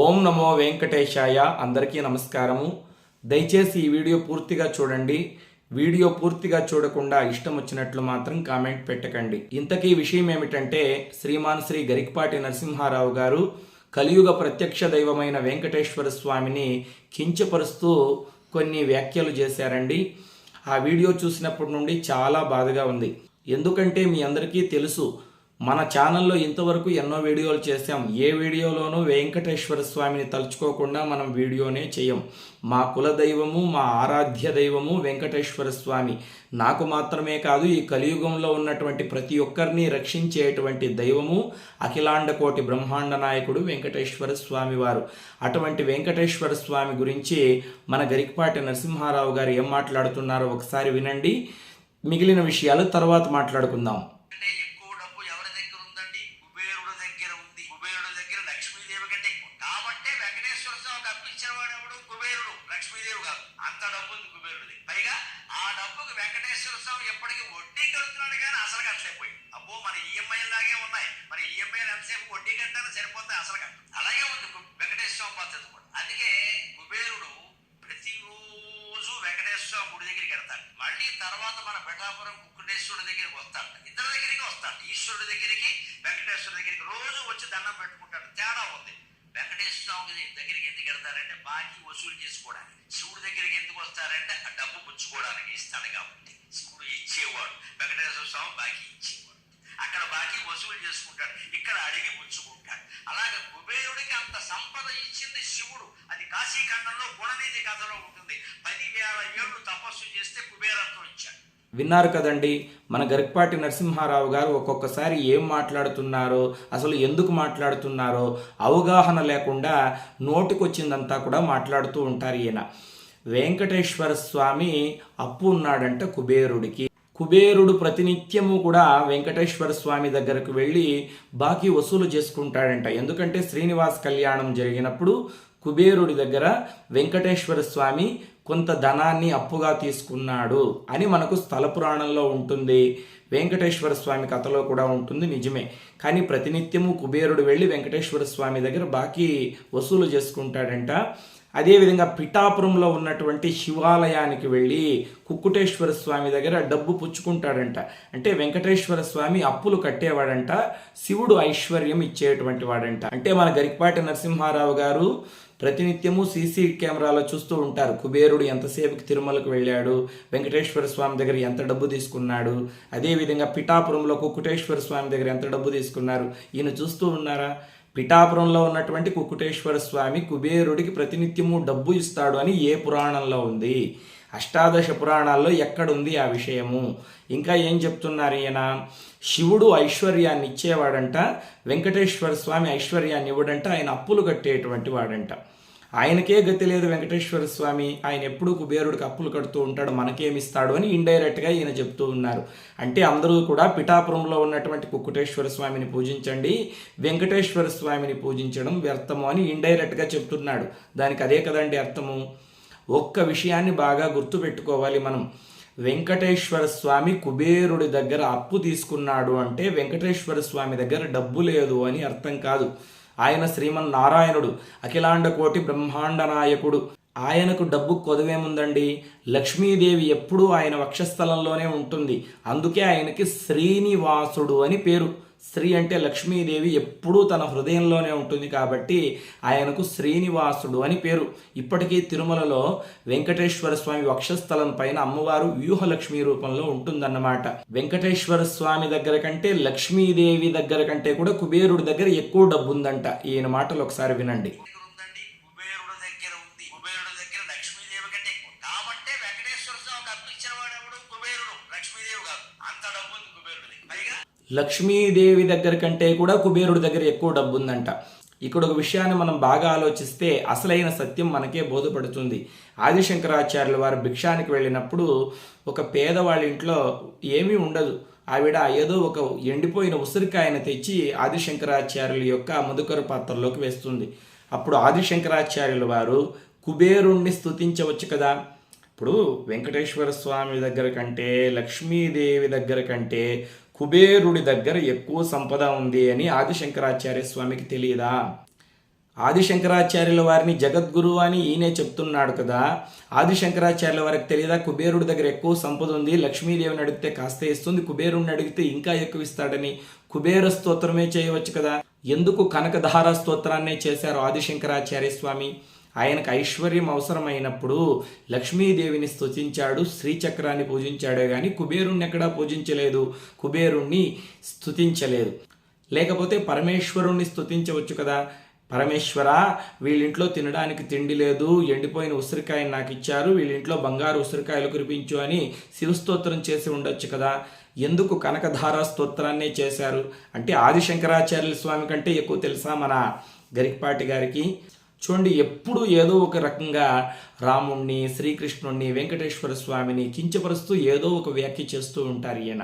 ఓం నమో వెంకటేశాయ. అందరికీ నమస్కారము. దయచేసి ఈ వీడియో పూర్తిగా చూడండి. వీడియో పూర్తిగా చూడకుండా ఇష్టం వచ్చినట్లు మాత్రం కామెంట్ పెట్టకండి. ఇంతకీ విషయం ఏమిటంటే శ్రీమాన్ శ్రీ గరికపాటి నరసింహారావు గారు కలియుగ ప్రత్యక్ష దైవమైన వెంకటేశ్వర స్వామిని కించపరుస్తూ కొన్ని వ్యాఖ్యలు చేశారండి. ఆ వీడియో చూసినప్పటి నుండి చాలా బాధగా ఉంది. ఎందుకంటే మీ అందరికీ తెలుసు మన ఛానల్లో ఇంతవరకు ఎన్నో వీడియోలు చేశాం. ఏ వీడియోలోనూ వెంకటేశ్వర స్వామిని తలుచుకోకుండా మనం వీడియోనే చేయం. మా కుల దైవము మా ఆరాధ్య దైవము వెంకటేశ్వర స్వామి. నాకు మాత్రమే కాదు ఈ కలియుగంలో ఉన్నటువంటి ప్రతి ఒక్కరిని రక్షించేటువంటి దైవము అఖిలాండ కోటి బ్రహ్మాండ నాయకుడు వెంకటేశ్వర స్వామి వారు అటువంటి వెంకటేశ్వర స్వామి గురించి మన గరికపాటి నరసింహారావు గారు ఏం మాట్లాడుతున్నారో ఒకసారి వినండి. మిగిలిన విషయాలు తర్వాత మాట్లాడుకుందాం. మన పిఠాపురం కుక్కుటేశ్వరుడి దగ్గరికి వస్తాడు. ఇద్దరి దగ్గరికి వస్తాడు. ఈశ్వరుడి దగ్గరికి వెంకటేశ్వరుడి దగ్గరికి రోజు వచ్చి దండం పెట్టుకుంటాడు. తేడా ఉంది. వెంకటేశ్వర స్వామి దగ్గరికి ఎందుకు వెళ్తారంటే బాకీ వసూలు చేసుకోవడానికి. శివుడి దగ్గరికి ఎందుకు వస్తారంటే ఆ డబ్బు పుచ్చుకోవడానికి ఇస్తాడు కాబట్టి. శివుడు ఇచ్చేవాడు. వెంకటేశ్వర స్వామి బాకీ ఇచ్చేవాడు. అక్కడ బాకీ వసూలు చేసుకుంటాడు. ఇక్కడ అడిగి పుచ్చుకుంటాడు. అలాగే కుబేరుడికి అంత సంపద ఇచ్చింది శివుడు. అది కాశీఖండంలో గుణనీతి కథలో విన్నారు కదండి. మన గరికపాటి నరసింహారావు గారు ఒక్కొక్కసారి ఏం మాట్లాడుతున్నారో అసలు ఎందుకు మాట్లాడుతున్నారో అవగాహన లేకుండా నోటికొచ్చిందంతా కూడా మాట్లాడుతూ ఉంటారు ఈయన. వెంకటేశ్వర స్వామి అప్పు ఉన్నాడంట కుబేరుడికి. కుబేరుడు ప్రతినిత్యము కూడా వెంకటేశ్వర స్వామి దగ్గరకు వెళ్ళి బాకీ వసూలు చేసుకుంటాడంట. ఎందుకంటే శ్రీనివాస్ కళ్యాణం జరిగినప్పుడు కుబేరుడి దగ్గర వెంకటేశ్వర స్వామి కొంత ధనాన్ని అప్పుగా తీసుకున్నాడు అని మనకు స్థల పురాణంలో ఉంటుంది. వెంకటేశ్వర స్వామి కథలో కూడా ఉంటుంది నిజమే. కానీ ప్రతినిత్యము కుబేరుడు వెళ్ళి వెంకటేశ్వర స్వామి దగ్గర బాకీ వసూలు చేసుకుంటాడంట. అదేవిధంగా పిఠాపురంలో ఉన్నటువంటి శివాలయానికి వెళ్ళి కుక్కుటేశ్వర స్వామి దగ్గర డబ్బు పుచ్చుకుంటాడంట. అంటే వెంకటేశ్వర స్వామి అప్పులు కట్టేవాడంట శివుడు ఐశ్వర్యం ఇచ్చేటువంటి వాడంట. అంటే మన గరికపాటి నరసింహారావు గారు ప్రతినిత్యము సీసీ కెమెరాలో చూస్తూ ఉంటారు. కుబేరుడు ఎంతసేపుకి తిరుమలకు వెళ్ళాడు? వెంకటేశ్వర స్వామి దగ్గర ఎంత డబ్బు తీసుకున్నాడు? అదేవిధంగా పిఠాపురంలో కుకుటేశ్వర స్వామి దగ్గర ఎంత డబ్బు తీసుకున్నారు? ఈయన చూస్తూ ఉన్నారా? పిఠాపురంలో ఉన్నటువంటి కుకుటేశ్వర స్వామి కుబేరుడికి ప్రతినిత్యము డబ్బు ఇస్తాడు అని ఏ పురాణంలో ఉంది? అష్టాదశ పురాణాల్లో ఎక్కడుంది ఆ విషయము? ఇంకా ఏం చెప్తున్నారు ఈయన? శివుడు ఐశ్వర్యాన్ని ఇచ్చేవాడంట వెంకటేశ్వర స్వామి ఐశ్వర్యాన్ని ఇవ్వడంట ఆయన అప్పులు కట్టేటువంటి వాడంట. ఆయనకే గతి లేదు వెంకటేశ్వర స్వామి. ఆయన ఎప్పుడూ కుబేరుడికి అప్పులు కడుతూ ఉంటాడు మనకేమిస్తాడు అని ఇండైరెక్ట్గా ఈయన చెప్తూ ఉన్నారు. అంటే అందరూ కూడా పిఠాపురంలో ఉన్నటువంటి కుక్కుటేశ్వర స్వామిని పూజించండి వెంకటేశ్వర స్వామిని పూజించడం వ్యర్థము అని ఇండైరెక్ట్గా చెప్తున్నాడు. దానికి అదే కదండి అర్థము? ఒక్క విషయాన్ని బాగా గుర్తుపెట్టుకోవాలి మనం. వెంకటేశ్వర స్వామి కుబేరుడి దగ్గర అప్పు తీసుకున్నాడు అంటే వెంకటేశ్వర స్వామి దగ్గర డబ్బు లేదు అని అర్థం కాదు. ఆయన శ్రీమన్నారాయణుడు అఖిలాండ కోటి బ్రహ్మాండ నాయకుడు ఆయనకు డబ్బు కొదవేముందండి? లక్ష్మీదేవి ఎప్పుడూ ఆయన వక్షస్థలంలోనే ఉంటుంది. అందుకే ఆయనకి శ్రీనివాసుడు అని పేరు. శ్రీ అంటే లక్ష్మీదేవి ఎప్పుడూ తన హృదయంలోనే ఉంటుంది కాబట్టి ఆయనకు శ్రీనివాసుడు అని పేరు. ఇప్పటికీ తిరుమలలో వెంకటేశ్వర స్వామి వక్షస్థలం పైన అమ్మవారు వ్యూహలక్ష్మి రూపంలో ఉంటుందన్నమాట. వెంకటేశ్వర స్వామి దగ్గర కంటే లక్ష్మీదేవి దగ్గర కంటే కూడా కుబేరుడి దగ్గర ఎక్కువ డబ్బు ఉందంట ఈయన మాటలు ఒకసారి వినండి. అంత డబ్బు ఉంది పైగా లక్ష్మీదేవి దగ్గర కంటే కూడా కుబేరుడి దగ్గర ఎక్కువ డబ్బు ఉందంట ఇక్కడ ఒక విషయాన్ని మనం బాగా ఆలోచిస్తే అసలైన సత్యం మనకే బోధపడుతుంది. ఆదిశంకరాచార్యుల వారు భిక్షానికి వెళ్ళినప్పుడు ఒక పేదవాళ్ళ ఇంట్లో ఏమీ ఉండదు. ఆవిడ ఏదో ఒక ఎండిపోయిన ఉసిరికాయను తెచ్చి ఆదిశంకరాచార్యుల యొక్క ముదుకరు పాత్రలోకి వేస్తుంది. అప్పుడు ఆదిశంకరాచార్యుల వారు కుబేరుణ్ణి స్తుతించవచ్చు కదా? ఇప్పుడు వెంకటేశ్వర స్వామి దగ్గర కంటే లక్ష్మీదేవి దగ్గర కంటే కుబేరుడి దగ్గర ఎక్కువ సంపద ఉంది అని ఆదిశంకరాచార్య స్వామికి తెలియదా? ఆదిశంకరాచార్యుల వారిని జగద్గురువు అని ఈయనే చెప్తున్నాడు కదా. ఆదిశంకరాచార్యుల వారికి తెలియదా? కుబేరుడి దగ్గర ఎక్కువ సంపద ఉంది లక్ష్మీదేవిని అడిగితే కాస్త ఇస్తుంది కుబేరుడిని అడిగితే ఇంకా ఎక్కువ ఇస్తాడని. కుబేర స్తోత్రమే చేయవచ్చు కదా. ఎందుకు కనకధార స్తోత్రాన్నే చేశారు ఆదిశంకరాచార్య స్వామి? ఆయనకు ఐశ్వర్యం అవసరమైనప్పుడు లక్ష్మీదేవిని స్తుతించాడు శ్రీచక్రాన్ని పూజించాడే కానీ కుబేరుణ్ణి ఎక్కడా పూజించలేదు. కుబేరుణ్ణి స్తుతించలేదు. లేకపోతే పరమేశ్వరుణ్ణి స్తుతించవచ్చు కదా? పరమేశ్వర వీళ్ళింట్లో తినడానికి తిండి లేదు ఎండిపోయిన ఉసిరికాయని నాకు ఇచ్చారు వీళ్ళింట్లో బంగారు ఉసిరికాయలు కురిపించు అని శివస్తోత్రం చేసి ఉండొచ్చు కదా? ఎందుకు కనకధార స్తోత్రాన్నే చేశారు? అంటే ఆదిశంకరాచార్యుల స్వామి కంటే ఎక్కువ తెలుసా మన గరికపాటి గారికి? చూడండి ఎప్పుడు ఏదో ఒక రకంగా రాముణ్ణి శ్రీకృష్ణుణ్ణి వెంకటేశ్వర స్వామిని కించపరుస్తూ ఏదో ఒక వ్యాఖ్య చేస్తూ ఉంటారు ఈయన.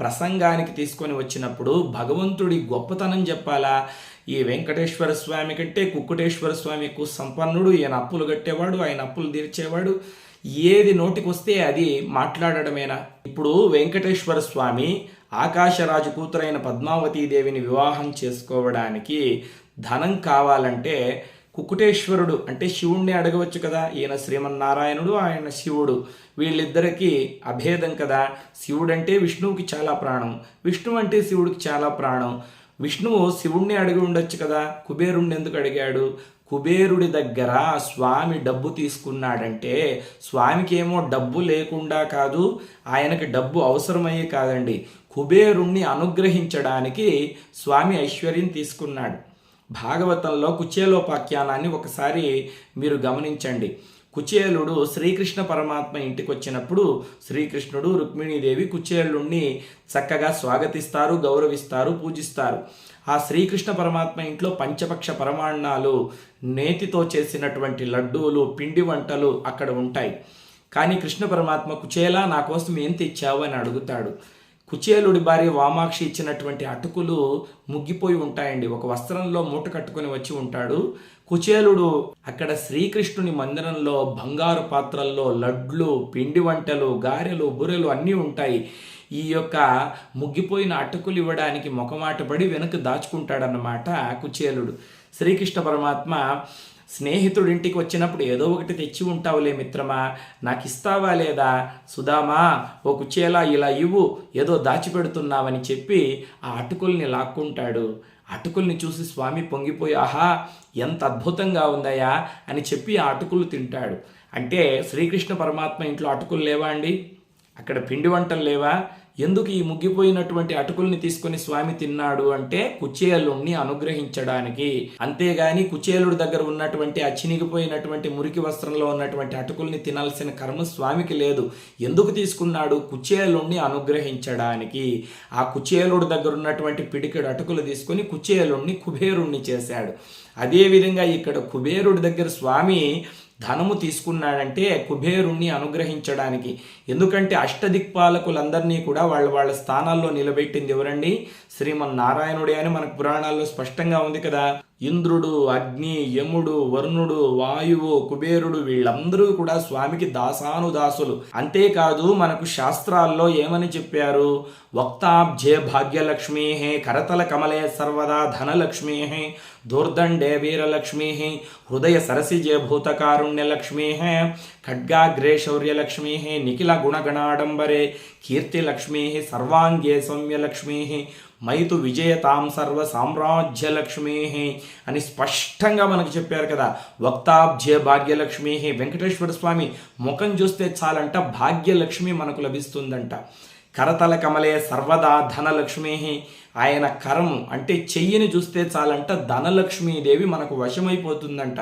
ప్రసంగానికి తీసుకొని వచ్చినప్పుడు భగవంతుడి గొప్పతనం చెప్పాలా? ఈ వెంకటేశ్వర స్వామి కంటే కుక్కుటేశ్వర స్వామి ఎక్కువ సంపన్నుడు ఈయన అప్పులు కట్టేవాడు ఆయన అప్పులు తీర్చేవాడు. ఏది నోటికి వస్తే అది మాట్లాడడమేనా? ఇప్పుడు వెంకటేశ్వర స్వామి ఆకాశరాజు కూతురైన పద్మావతీదేవిని వివాహం చేసుకోవడానికి ధనం కావాలంటే కుకుటేశ్వరుడు అంటే శివుణ్ణి అడగవచ్చు కదా. ఈయన శ్రీమన్నారాయణుడు ఆయన శివుడు. వీళ్ళిద్దరికీ అభేదం కదా. శివుడు అంటే విష్ణువుకి చాలా ప్రాణం. విష్ణువు అంటే శివుడికి చాలా ప్రాణం. విష్ణువు శివుణ్ణి అడిగి ఉండొచ్చు కదా. కుబేరుణ్ణి ఎందుకు అడిగాడు? కుబేరుడి దగ్గర స్వామి డబ్బు తీసుకున్నాడంటే స్వామికి ఏమో డబ్బు లేకుండా కాదు ఆయనకి డబ్బు అవసరమయ్యే కాదండి. కుబేరుణ్ణి అనుగ్రహించడానికి స్వామి ఐశ్వర్యం తీసుకున్నాడు. భాగవతంలో కుచేలోపాఖ్యానాన్ని ఒకసారి మీరు గమనించండి. కుచేలుడు శ్రీకృష్ణ పరమాత్మ ఇంటికి వచ్చినప్పుడు శ్రీకృష్ణుడు రుక్మిణీదేవి కుచేలుణ్ణి చక్కగా స్వాగతిస్తారు గౌరవిస్తారు పూజిస్తారు. ఆ శ్రీకృష్ణ పరమాత్మ ఇంట్లో పంచపక్ష పరమాణాలు నేతితో చేసినటువంటి లడ్డూలు పిండి వంటలు అక్కడ ఉంటాయి. కానీ కృష్ణ పరమాత్మ కుచేలా నా కోసం ఏం తెచ్చావు అని అడుగుతాడు. కుచేలుడి భార్య వామాక్షి ఇచ్చినటువంటి అటుకులు ముగ్గిపోయి ఉంటాయండి. ఒక వస్త్రంలో మూట కట్టుకొని వచ్చి ఉంటాడు. కుచేలుడు అక్కడ శ్రీకృష్ణుని మందిరంలో బంగారు పాత్రల్లో లడ్లు పిండి వంటలు గారెలు బురెలు అన్నీ ఉంటాయి. ఈ యొక్క ముగ్గిపోయిన అటుకులు ఇవ్వడానికి మొకమాట పడి వెనక్కి దాచుకుంటాడన్నమాట కుచేలుడు. శ్రీకృష్ణ పరమాత్మ స్నేహితుడింటికి వచ్చినప్పుడు ఏదో ఒకటి తెచ్చి ఉంటావులే మిత్రమా నాకు ఇస్తావా లేదా? సుధామా ఓ కుచేలా ఇలా ఇవ్వు ఏదో దాచిపెడుతున్నావని చెప్పి ఆ అటుకుల్ని లాక్కుంటాడు. అటుకుల్ని చూసి స్వామి పొంగిపోయి ఆహా ఎంత అద్భుతంగా ఉందయ్యా అని చెప్పి ఆ అటుకులు తింటాడు. అంటే శ్రీకృష్ణ పరమాత్మ ఇంట్లో అటుకులు లేవా అండి? అక్కడ పిండి వంటలు లేవా? ఎందుకు ఈ ముగ్గిపోయినటువంటి అటుకుల్ని తీసుకొని స్వామి తిన్నాడు అంటే కుచేలుణ్ణి అనుగ్రహించడానికి. అంతేగాని కుచేలుడి దగ్గర ఉన్నటువంటి ఆ చినిగిపోయినటువంటి మురికి వస్త్రంలో ఉన్నటువంటి అటుకుల్ని తినాల్సిన కర్మ స్వామికి లేదు. ఎందుకు తీసుకున్నాడు? కుచేలుణ్ణి అనుగ్రహించడానికి. ఆ కుచేలుడి దగ్గర ఉన్నటువంటి పిడికెడు అటుకులు తీసుకొని కుచేలుణ్ణి కుబేరుణ్ణి చేశాడు. అదేవిధంగా ఇక్కడ కుబేరుడి దగ్గర స్వామి ధనము తీసుకున్నాడంటే కుబేరుణ్ణి అనుగ్రహించడానికి. ఎందుకంటే అష్టదిక్పాలకులందరినీ కూడా వాళ్ళ వాళ్ళ స్థానాల్లో నిలబెట్టింది ఎవరండి? శ్రీమన్నారాయణుడే అని మనకు పురాణాల్లో స్పష్టంగా ఉంది కదా. ఇంద్రుడు అగ్ని యముడు వరుణుడు వాయువు కుబేరుడు వీళ్ళందరూ కూడా స్వామికి దాసానుదాసులు. అంతేకాదు మనకు శాస్త్రాల్లో ఏమని చెప్పారు? వక్తాబ్జే భాగ్యలక్ష్మీ కరతల కమలే సర్వదా ధనలక్ష్మీ దూర్దండే వీరలక్ష్మీ హృదయ సరసిజే భూతకారుణ్యలక్ష్మీ ఖడ్గాగ్రే శౌర్యలక్ష్మీ నిఖిల గుణగణాడంబరే కీర్తిలక్ష్మీ సర్వాంగే సౌమ్యలక్ష్మీ మైతు విజయతాం సర్వ సామ్రాజ్యలక్ష్మీ అని స్పష్టంగా మనకు చెప్పారు కదా. వక్తాబ్జే భాగ్యలక్ష్మే వెంకటేశ్వర స్వామి ముఖం చూస్తే చాలంట భాగ్యలక్ష్మి మనకు లభిస్తుందంట. కరతల కమలే సర్వదా ధనలక్ష్మే ఆయన కరం అంటే చెయ్యిని చూస్తే చాలంట ధనలక్ష్మీదేవి మనకు వశమైపోతుందంట.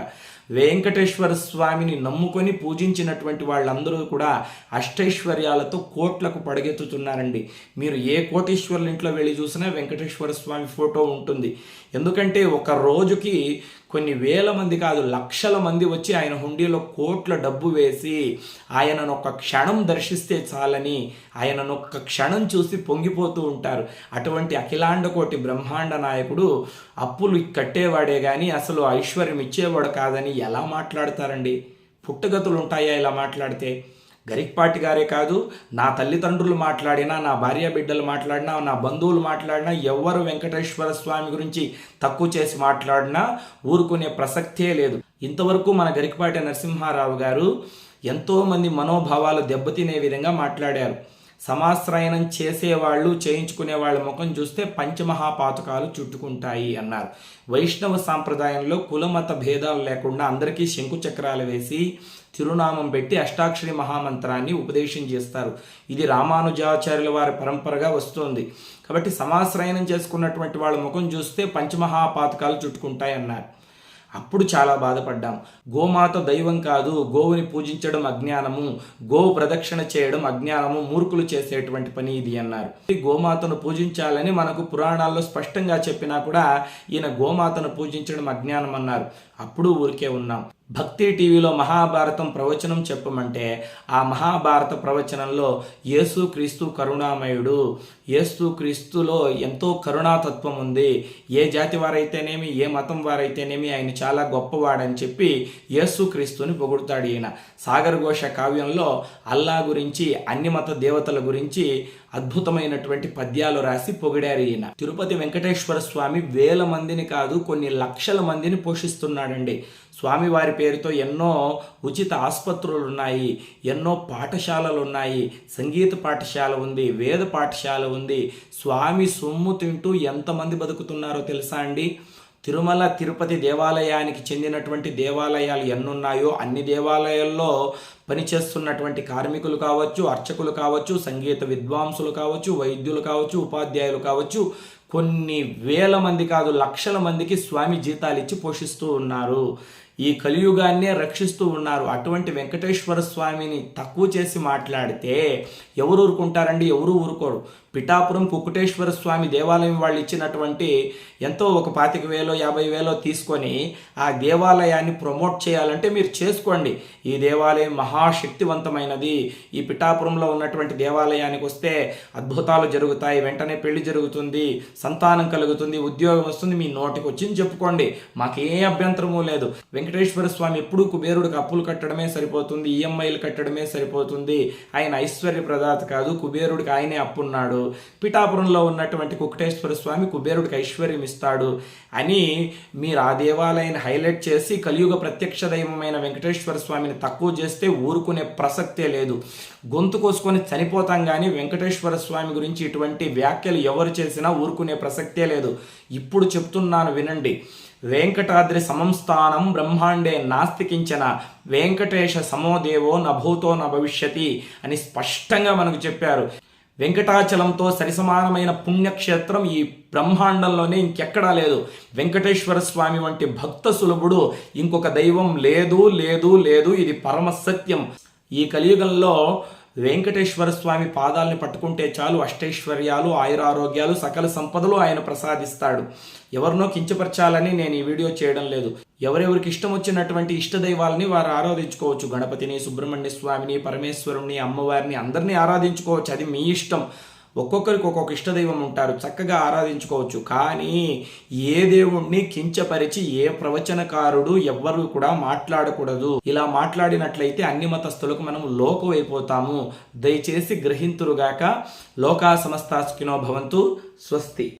వెంకటేశ్వర స్వామిని నమ్ముకొని పూజించినటువంటి వాళ్ళందరూ కూడా అష్టైశ్వర్యాలతో కోట్లకు పడగెత్తుతున్నారండి. మీరు ఏ కోటీశ్వరుల ఇంట్లో వెళ్ళి చూసినా వెంకటేశ్వర స్వామి ఫోటో ఉంటుంది. ఎందుకంటే ఒక రోజుకి కొన్ని వేల మంది కాదు లక్షల మంది వచ్చి ఆయన హుండీలో కోట్ల డబ్బు వేసి ఆయనను ఒక క్షణం దర్శిస్తే చాలని ఆయనను ఒక్క క్షణం చూసి పొంగిపోతూ ఉంటారు. అటువంటి అఖిలాండ కోటి బ్రహ్మాండ నాయకుడు అప్పులు కట్టేవాడే కానీ అసలు ఐశ్వర్యం ఇచ్చేవాడు కాదని ఎలా మాట్లాడతారండి? పుట్టుగతులు ఉంటాయా ఇలా మాట్లాడితే? గరికపాటి గారే కాదు నా తల్లిదండ్రులు మాట్లాడినా నా భార్య బిడ్డలు మాట్లాడినా నా బంధువులు మాట్లాడినా ఎవరు వెంకటేశ్వర స్వామి గురించి తక్కువ చేసి మాట్లాడినా ఊరుకునే ప్రసక్తే లేదు. ఇంతవరకు మన గరికపాటి నరసింహారావు గారు ఎంతోమంది మనోభావాలు దెబ్బతినే విధంగా మాట్లాడారు. సమాశ్రయణం చేసేవాళ్ళు చేయించుకునే వాళ్ళ ముఖం చూస్తే పంచమహాపాతకాలు చుట్టుకుంటాయి అన్నారు. వైష్ణవ సాంప్రదాయంలో కులమత భేదాలు లేకుండా అందరికీ శంకు చక్రాలు వేసి తిరునామం పెట్టి అష్టాక్షరి మహామంత్రాన్ని ఉపదేశం చేస్తారు. ఇది రామానుజాచార్యుల వారి పరంపరగా వస్తుంది. కాబట్టి సమాశ్రయణం చేసుకున్నటువంటి వాళ్ళ ముఖం చూస్తే పంచమహాపాతకాలు చుట్టుకుంటాయి అన్నారు. అప్పుడు చాలా బాధపడ్డాం. గోమాత దైవం కాదు గోవుని పూజించడం అజ్ఞానము గోవు ప్రదక్షిణ చేయడం అజ్ఞానము మూర్ఖులు చేసేటువంటి పని ఇది అన్నారు. గోమాతను పూజించాలని మనకు పురాణాల్లో స్పష్టంగా చెప్పినా కూడా ఈయన గోమాతను పూజించడం అజ్ఞానం అన్నారు అప్పుడు ఊరికే ఉన్నాం. భక్తి టీవీలో మహాభారతం ప్రవచనం చెప్పమంటే ఆ మహాభారత ప్రవచనంలో యేసు క్రీస్తు కరుణామయుడు. యేసు క్రీస్తులో ఎంతో కరుణాతత్వం ఉంది. ఏ జాతి వారైతేనేమి ఏ మతం వారైతేనేమి ఆయన చాలా గొప్పవాడని చెప్పి యేసు క్రీస్తుని పొగుడుతాడు ఈయన. సాగర్ ఘోష కావ్యంలో అల్లా గురించి అన్ని మత దేవతల గురించి అద్భుతమైనటువంటి పద్యాలు రాసి పొగిడారు ఈయన. తిరుపతి వెంకటేశ్వర స్వామి వేల మందిని కాదు కొన్ని లక్షల మందిని పోషిస్తున్నాడండి. స్వామి వారి పేరుతో ఎన్నో ఉచిత ఆసుపత్రులు ఉన్నాయి ఎన్నో పాఠశాలలు ఉన్నాయి సంగీత పాఠశాల ఉంది వేద పాఠశాల ఉంది. స్వామి సొమ్ము తింటూ ఎంతమంది బతుకుతున్నారో తెలుసా అండి? తిరుమల తిరుపతి దేవాలయానికి చెందినటువంటి దేవాలయాలు ఎన్నున్నాయో అన్ని దేవాలయాల్లో పనిచేస్తున్నటువంటి కార్మికులు కావచ్చు అర్చకులు కావచ్చు సంగీత విద్వాంసులు కావచ్చు వైద్యులు కావచ్చు ఉపాధ్యాయులు కావచ్చు కొన్ని వేల మంది కాదు లక్షల మందికి స్వామి జీతాలు ఇచ్చి పోషిస్తూ ఉన్నారు. ఈ కలియుగాన్నే రక్షిస్తూ ఉన్నారు. అటువంటి వెంకటేశ్వర స్వామిని తక్కువ చేసి మాట్లాడితే ఎవరు ఊరుకుంటారండి? ఎవరు ఊరుకోరు? పిఠాపురం కుకుటేశ్వర స్వామి దేవాలయం వాళ్ళు ఇచ్చినటువంటి ఎంతో ఒక పాతిక వేలో యాభై వేలో తీసుకొని ఆ దేవాలయాన్ని ప్రమోట్ చేయాలంటే మీరు చేసుకోండి. ఈ దేవాలయం మహాశక్తివంతమైనది. ఈ పిఠాపురంలో ఉన్నటువంటి దేవాలయానికి వస్తే అద్భుతాలు జరుగుతాయి. వెంటనే పెళ్ళి జరుగుతుంది. సంతానం కలుగుతుంది. ఉద్యోగం వస్తుంది. మీ నోటికి వచ్చింది చెప్పుకోండి. మాకే అభ్యంతరము లేదు. వెంకటేశ్వర స్వామి ఎప్పుడూ కుబేరుడికి అప్పులు కట్టడమే సరిపోతుంది. ఈఎంఐలు కట్టడమే సరిపోతుంది. ఆయన ఐశ్వర్య ప్రదాత కాదు. కుబేరుడికి ఆయనే అప్పున్నాడు. పిఠాపురంలో ఉన్నటువంటి కుకటేశ్వర స్వామి కుబేరుడికి ఐశ్వర్యం ఇస్తాడు అని మీరు ఆ దేవాలయాన్ని హైలైట్ చేసి కలియుగ ప్రత్యక్ష దైవమైన వెంకటేశ్వర స్వామిని తక్కువ చేస్తే ఊరుకునే ప్రసక్తే లేదు. గొంతు కోసుకొని చనిపోతాం కానీ వెంకటేశ్వర స్వామి గురించి ఇటువంటి వ్యాఖ్యలు ఎవరు చేసినా ఊరుకునే ప్రసక్తే లేదు. ఇప్పుడు చెప్తున్నాను వినండి. వెంకటాద్రి సమంస్థానం బ్రహ్మాండే నాస్తికించిన. వెంకటేశ సమోదేవో నభూతో న భవిష్యతి అని స్పష్టంగా మనకు చెప్పారు. వెంకటాచలంతో సరిసమానమైన పుణ్యక్షేత్రం ఈ బ్రహ్మాండంలోనే ఇంకెక్కడా లేదు. వెంకటేశ్వర స్వామి వంటి భక్త సులభుడు ఇంకొక దైవం లేదు లేదు లేదు ఇది పరమ సత్యం. ఈ కలియుగంలో వెంకటేశ్వర స్వామి పాదాలని పట్టుకుంటే చాలు అష్టైశ్వర్యాలు ఆయురారోగ్యాలు సకల సంపదలు ఆయన ప్రసాదిస్తాడు. ఎవరినో కించపరచాలని నేను ఈ వీడియో చేయడం లేదు. ఎవరెవరికి ఇష్టం వచ్చినటువంటి ఇష్టదైవాలని వారు ఆరాధించుకోవచ్చు. గణపతిని సుబ్రహ్మణ్య స్వామిని పరమేశ్వరుని అమ్మవారిని అందరినీ ఆరాధించుకోవచ్చు. అది మీ ఇష్టం. ఒక్కొక్కరికి ఒక్కొక్క ఇష్టదైవం ఉంటారు. చక్కగా ఆరాధించుకోవచ్చు. కానీ ఏ దేవుణ్ణి కించపరిచి ఏ ప్రవచనకారుడు ఎవ్వరు కూడా మాట్లాడకూడదు. ఇలా మాట్లాడినట్లయితే అన్ని మతస్థులకు మనం లోకమైపోతాము దయచేసి గ్రహింతురుగాక. లోకా సమస్తాసుకినో భవంతు. స్వస్తి.